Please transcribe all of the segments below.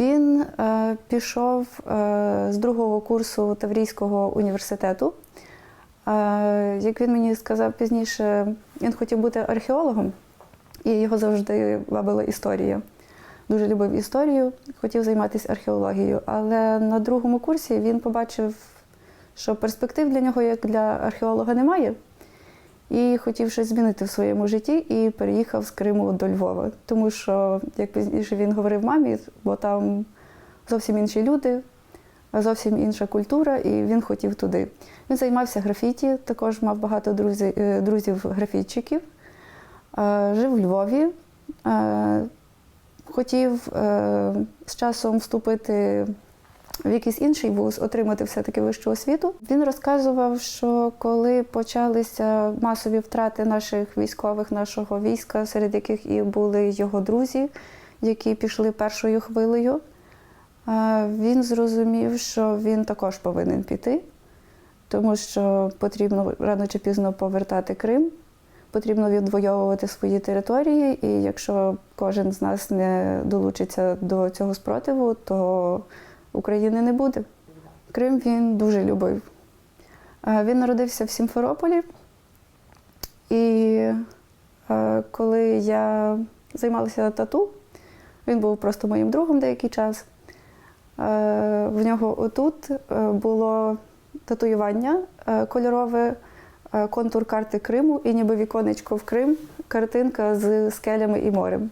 Він е, пішов е, з другого курсу Таврійського університету. Е, як він мені сказав пізніше, він хотів бути археологом, і його завжди вабила історія. Дуже любив історію, хотів займатися археологією. Але на другому курсі він побачив, що перспектив для нього, як для археолога, немає. І хотів щось змінити в своєму житті і переїхав з Криму до Львова. Тому що, як пізніше він говорив мамі, бо там зовсім інші люди, зовсім інша культура, і він хотів туди. Він займався графіті, також мав багато друзів, друзів графітчиків, Е, жив у Львові. Е, Хотів е, з часом вступити в якийсь інший вуз, отримати все-таки вищу освіту. Він розказував, що коли почалися масові втрати наших військових, нашого війська, серед яких і були його друзі, які пішли першою хвилею, е, він зрозумів, що він також повинен піти, тому що потрібно рано чи пізно повертати Крим. Потрібно відвоювати свої території, і якщо кожен з нас не долучиться до цього спротиву, то України не буде. Крим він дуже любив. Е, Він народився в Сімферополі, і е, коли я займалася тату, він був просто моїм другом деякий час. Е, В нього отут було татуювання кольорове, контур карти Криму і ніби віконечко в Крим, картинка з скелями і морем.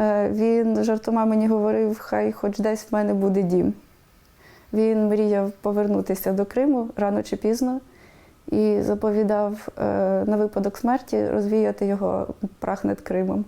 Е, Він жартома мені говорив, хай хоч десь в мене буде дім. Він мріяв повернутися до Криму рано чи пізно і заповідав е, на випадок смерті розвіяти його прах над Кримом.